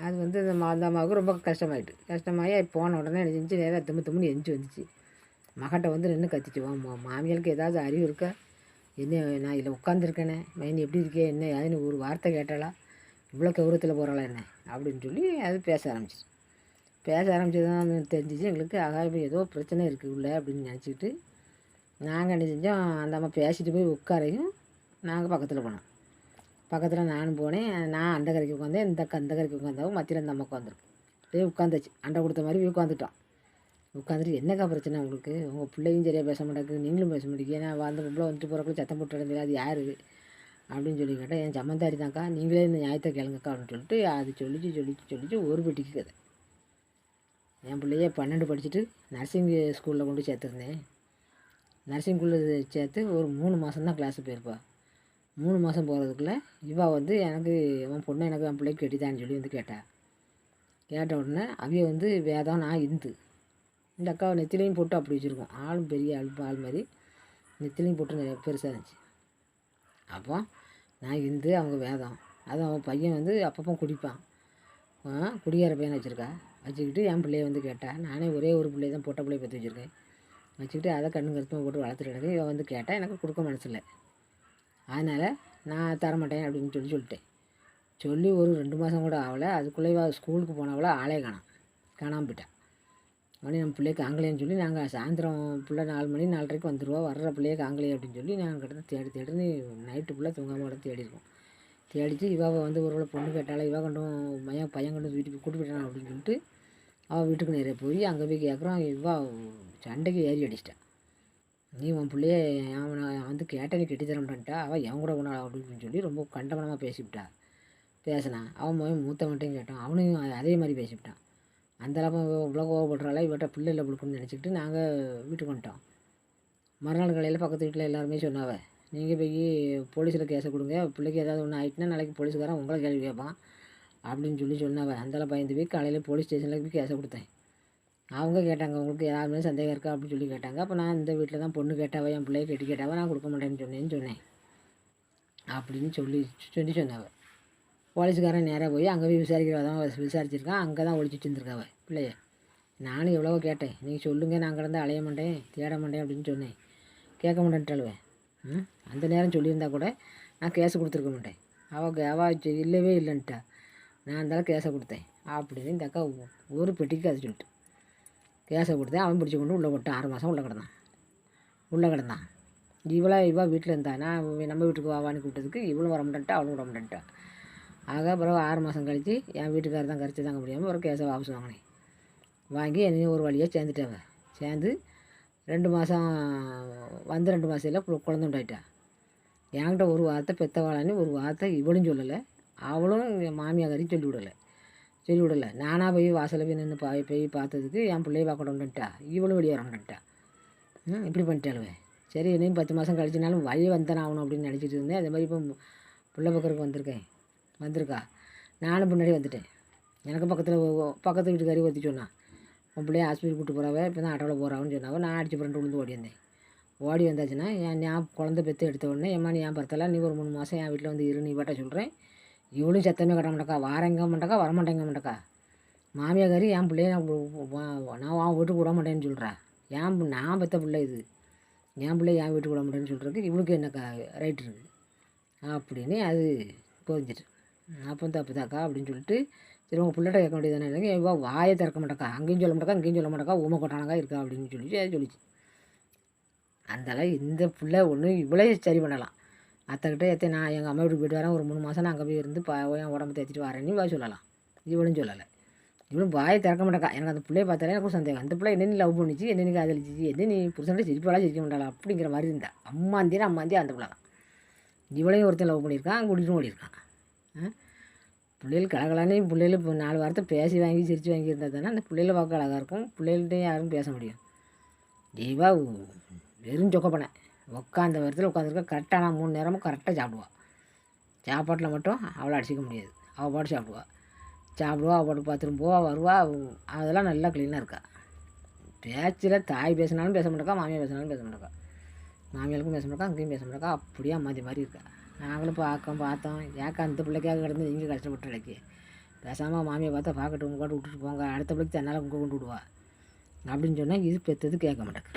அது வந்து இந்த மா- அந்த ரொம்ப கஷ்டமாயிட்டு. கஷ்டமாயி போன உடனே என்ன செஞ்சு நேராக தும்மு திம்முன்னு எஞ்சி வந்துச்சு. மகட்ட வந்து நின்று கத்திச்சு வா மாமியாருக்கு ஏதாவது அறிவு இருக்கா? என்ன நான் இதில் உட்காந்துருக்கேனே மைனி எப்படி இருக்கே? என்ன ஏதுன்னு ஒரு வார்த்தை கேட்டாளா? இவ்வளோ கௌரவத்தில் போகிறாளா என்ன? அப்படின்னு சொல்லி அது பேச ஆரம்பிச்சிச்சு. பேச ஆரம்பிச்சதுதான் தெரிஞ்சிச்சு. எங்களுக்கு ஆகா இப்போ ஏதோ பிரச்சனை இருக்குது உள்ள அப்படின்னு நினச்சிக்கிட்டு நாங்கள் என்ன செஞ்சோம்? அந்த அம்மா பேசிட்டு போய் உட்காரையும் நாங்கள் பக்கத்தில் போனோம். பக்கத்தில் நானும் போனேன். நான் அந்த கரைக்கு உட்காந்தேன் இந்த அக்கா அந்த கரைக்கு உட்காந்தாவும் மத்தியில் அந்த அம்மா உட்காந்துருக்கும் அப்படியே உட்காந்துச்சு அண்டை கொடுத்த மாதிரி போய் உட்காந்துட்டோம் உட்காந்துட்டு என்னக்கா பிரச்சனை உங்களுக்கு? உங்கள் பிள்ளையும் சரியாக பேச மாட்டேங்குது. நீங்களும் பேச மாட்டேங்க ஏன்னா அந்த பொம்பளை வந்துட்டு போகிறக்குள்ள சத்தம் போட்டு நடந்தது அது யார் அப்படின்னு சொல்லி கேட்டேன் என் சம்மந்தாரி தான்க்கா. நீங்களே இந்த நியாயத்தை கேளுங்கக்கா அப்படின்னு சொல்லிட்டு அது சொல்லிச்சு சொல்லிச்சு சொல்லிச்சு ஒரு பெட்டிக்கு கதை. என் பிள்ளைய பன்னெண்டு படிச்சுட்டு நர்சிங் ஸ்கூலில் கொண்டு சேர்த்துருந்தேன். நர்சிங் ஸ்கூலில் சேர்த்து ஒரு மூணு மாதம் தான் கிளாஸுக்கு போயிருப்பா. மூணு மாதம் போகிறதுக்குள்ளே இவா வந்து எனக்கு அவன் பொண்ணு எனக்கு என் பிள்ளைக்கு கெட்டிதான்னு சொல்லி வந்து கேட்டா. கேட்ட உடனே அவிய வந்து வேதம் நான் இந்து. இந்த அக்கா நெத்திலையும் போட்டு அப்படி வச்சுருக்கோம். ஆளும் பெரிய ஆள் ஆள் மாதிரி நெத்திலையும் போட்டு நிறைய பெருசாக இருந்துச்சு. அப்போ நான் இந்து அவங்க வேதம். அது அவன் பையன் வந்து அப்பப்போ குடிப்பான். குடிகார பையனை வச்சுருக்கா. வச்சுக்கிட்டு என் பிள்ளைய வந்து கேட்டா. நானே ஒரே ஒரு பிள்ளைய தான் போட்ட பிள்ளைய பற்றி வச்சுருக்கேன். வச்சுக்கிட்டு அதை கண்ணு கருத்துமாக போட்டு வளர்த்துட்டு எனக்கு இவன் வந்து கேட்டால் எனக்கு கொடுக்க மனசில்லை. அதனால் நான் தரமாட்டேன் அப்படின்னு சொல்லி சொல்லிட்டேன். சொல்லி ஒரு ரெண்டு மாதம் கூட ஆகலை. அதுக்குள்ளே இவ ஸ்கூலுக்கு போனவள ஆளே காணாம் காணாமல் போயிட்டான் உடனே நம்ம பிள்ளைக்கு காங்கலைன்னு சொல்லி நாங்கள் சாயந்தரம் பிள்ளை நாலு மணி நாலரைக்கு வந்துடுவோம் வர்ற பிள்ளைய காங்கலே அப்படின்னு சொல்லி நாங்கள் கிட்ட தேடி தேடின்னு நைட்டு ஃபுல்லாக தூங்காமல் கூட தேடிருக்கோம். தேடிச்சு இவாவை வந்து ஒரு பொண்ணு கேட்டால இவா கொண்டும் பையன் பையன் கொண்டு வீட்டுக்கு கூட்டு போயிட்டான் அப்படின்னு சொல்லிட்டு அவள் வீட்டுக்கு நிறைய போய் அங்கே போய் கேட்குறோம் இவா சண்டைக்கு ஏறி அடிச்சிட்டான் நீ உன் பிள்ளைய அவனை வந்து கேட்ட நீ கட்டி தரமாட்டான்ட்டா அவள் என் கூட போனா அப்படின்னு சொல்லி ரொம்ப கண்டமனமாக பேசிவிட்டா. பேசினான் அவன் போய் மூத்தவன்ட்டையும் கேட்டான். அவனையும் அதே மாதிரி பேசிவிட்டான் அந்த அளவு இவ்வளோ கோவப்படுறாள் இவட்ட பிள்ளை இல்லை பிள்ளைன்னு நினச்சிக்கிட்டு நாங்கள் வீட்டுக்கு வந்துட்டோம். மறுநாள் காலையில் பக்கத்து வீட்டில் எல்லாருமே சொன்னாவ நீங்கள் போய் போலீஸில் கேஸை கொடுங்க. பிள்ளைக்கு ஏதாவது ஒன்று ஆயிட்டுனா நாளைக்கு போலீஸ்காரன் உங்களை கேள்வி கேட்பான் அப்படின்னு சொல்லி சொன்னாவ அந்தளவு பயந்து போய் காலையில் போலீஸ் ஸ்டேஷனில் போய் கேஸை கொடுத்தேன். அவங்க கேட்டாங்க உங்களுக்கு யாருமே சந்தேகம் இருக்கா? அப்படின்னு சொல்லி கேட்டாங்க. அப்போ நான் இந்த வீட்டில் தான் பொண்ணு கேட்டாவ என் பிள்ளைய கட்டி கேட்டாவ நான் கொடுக்க மாட்டேன்னு சொன்னேன்னு சொன்னேன். அப்படின்னு சொல்லி சொல்லி சொன்னாவ போலீஸ்காரன் நேராக போய் அங்கே போய் விசாரிக்கிறதான் விசாரிச்சிருக்கான் அங்கே தான் ஒழிச்சிட்டு இருந்திருக்காவ பிள்ளைய. நானும் எவ்வளவோ கேட்டேன். நீங்கள் சொல்லுங்கள் நான் கிடந்து அலைய மாட்டேன் தேட மாட்டேன் அப்படின்னு சொன்னேன். கேட்க மாட்டேன்ட்டாளுவேன் ம்? அந்த நேரம் சொல்லியிருந்தா கூட நான் கேஸ் கொடுத்துருக்க மாட்டேன். அவள் அவள் இல்லவே இல்லைன்ட்டா. நான் இருந்தாலும் கேஸை கொடுத்தேன். அப்படின்னு இந்த அக்கா ஒரு பெட்டிக்கு அது சொல்லிட்டு கேஸை கொடுத்தேன். அவன் பிடிச்சி கொண்டு உள்ளே விட்டு ஆறு மாதம் உள்ளே கிடந்தான். உள்ளே கிடந்தான். இவளா இவா வீட்டில் இருந்தா நான் நம்ம வீட்டுக்கு வாவான்னு கூப்பிட்டதுக்கு இவளும் வர மாட்டேன்ட்டா அவளும் வர மாட்டேன்ட்டா. ஆக பிறகு ஆறு மாதம் கழித்து என் வீட்டுக்காரர் தான் கரைச்சி தாங்க முடியாமல் ஒரு கேஸை வாபஸ் வாங்கினேன். வாங்கி என்னையும் ஒரு வழியாக சேர்ந்துட்டேன் சேர்ந்து ரெண்டு மாதம் வந்து ரெண்டு மாதத்தில் குழந்தை உண்டாயிட்டா. என்கிட்ட ஒரு வார்த்தை பெத்தவாளான்னு ஒரு வார்த்தை இவளும் சொல்லலை. அவளும் என் மாமியாக்காரையும் சொல்லி விடலை. சரி விடலை. நானாக போய் வாசலில் போய் நின்று பா போய் பார்த்ததுக்கு என் பிள்ளைய பார்க்க வந்துட்டா இவளும் வெளியே வரணுன்ட்டா ம் இப்படி பண்ணிட்டாளுவே சரி இன்னும் பத்து மாதம் கழிச்சினாலும் வழி வந்தேன் ஆகணும் அப்படின்னு நினச்சிட்டு இருந்தேன். அதே மாதிரி இப்போ பிள்ளை பக்கருக்கு வந்திருக்கேன். வந்திருக்கா. நானும் பின்னாடி வந்துட்டேன். எனக்கு பக்கத்தில் பக்கத்து வீட்டுக்காரி ஒருத்தி சொன்னான் உன் பிள்ளைய ஹாஸ்பிட்டல் கூட்டு போகிறவ இப்போ தான் ஆட்டோவில் போகிறான்னு சொன்னாவோ நான் அடிச்சு புரண்டு விழுந்து ஓடி வந்தேன். ஓடி வந்தாச்சுன்னா என் நான் குழந்தை பெற்று எடுத்த உடனே ஏம்மா நீ ஏன் பரத்தல நீ ஒரு மூணு மாதம் என் வீட்டில் வந்து இரு நீ பாட்ட சொல்கிறேன் இவளும் சத்தமே கட்ட மாட்டக்கா வாரங்க மாட்டக்கா வரமாட்டேங்க மாட்டேக்கா மாமியாக்காரி என் பிள்ளைய நான் வா- நான் உன் வீட்டுக்கு விட மாட்டேன்னு சொல்கிறா ஏன் நான் பெற்ற பிள்ளை இது. என் பிள்ளை என் வீட்டுக்கு விட மாட்டேன்னு சொல்கிறதுக்கு இவளுக்கு என்னக்கா ரைட் இருக்குது அப்படின்னு அது புரிஞ்சிட்டு. அப்போ தப்பு தாக்கா அப்படின்னு சொல்லிட்டு சரி உங்கள் பிள்ளைகிட்ட கேட்க வேண்டியதானே எனக்கு இவ வாயை திறக்க மாட்டேக்கா. அங்கேயும் சொல்ல மாட்டேக்கா இங்கேயும் சொல்ல மாட்டேக்கா. ஊமை கொட்டானக்கா இருக்கா அப்படின்னு சொல்லி அது சொல்லிச்சு. அந்தளவு இந்த பிள்ளை ஒன்று இவளே சரி பண்ணலாம். அத்தைக்கிட்ட எத்தனை நான் எங்கள் அம்மா வீட்டுக்கு போயிட்டு வரேன். ஒரு மூணு மாதம் நான் அங்கே போய் இருந்து பா என் உடம்பு தேய்ச்சிட்டு வரேன்னு வா சொல்லலாம். இவளும் சொல்லலை. இவளும் வாயை திறக்க மாட்டேக்கா. எனக்கு அந்த பிள்ளைய பார்த்தாலே எனக்கு சந்தேகம். அந்த பிள்ளை என்ன நீ லவ் பண்ணிச்சு என்ன நீ காதலிச்சிச்சு என்ன நீ புருஷன்ட்டு சிரிப்பாலாம் சிரிக்க மாட்டாளா அப்படிங்கிற மாதிரி இருந்தா. அம்மாந்தியா அம்மாந்தியா அந்த பிள்ளை தான் இவளையும் ஒருத்தன் லவ் பண்ணியிருக்கான் கூட்டிகிட்டு ஓடிருக்கான் பிள்ளைகள் கலகலானே பிள்ளைகள் இப்போ நாலு வாரத்தை பேசி வாங்கி சிரித்து வாங்கி இருந்தால் தானே அந்த பிள்ளைகளை பார்க்க அழகாக இருக்கும். பிள்ளைகள்கிட்ட யாரும் பேச முடியும். தெய்வா வெறும் சொக்கப்பனை உட்காந்த வரத்தில் உட்காந்துருக்க கரெக்டாக நான் மூணு நேரமும் கரெக்டாக சாப்பிடுவா. சாப்பாட்டில் மட்டும் அவளை அடிச்சிக்க முடியாது. அவள் பாட்டு சாப்பிடுவாள் சாப்பிடுவா அவள் பாட்டு போவா வருவா அதெல்லாம் நல்லா க்ளீனாக இருக்கா. பேச்சில் தாய் பேசினாலும் பேச மாட்டேக்கா மாமியார் பேசினாலும் பேச மாட்டேக்கா. மாமியாருக்கும் பேச மாட்டேக்கா அங்கேயும் பேச மாட்டேக்கா. அப்படியே அம்மாதி மாதிரி இருக்கா. நாங்களும் பார்க்கோம் பார்த்தோம். ஏக்கா அந்த பிள்ளைக்காக கிடந்து நீங்கள் கஷ்டப்பட்டு கிடைக்கி. பேசாமல் மாமியை பார்த்தா பார்க்கட்டு உங்க பாட்டு விட்டுட்டு போங்க. அடுத்த பிள்ளைக்கு தன்னால் உங்க கொண்டு விடுவா. அப்படின்னு சொன்னால் இது பெற்றது கேட்க மாட்டேங்க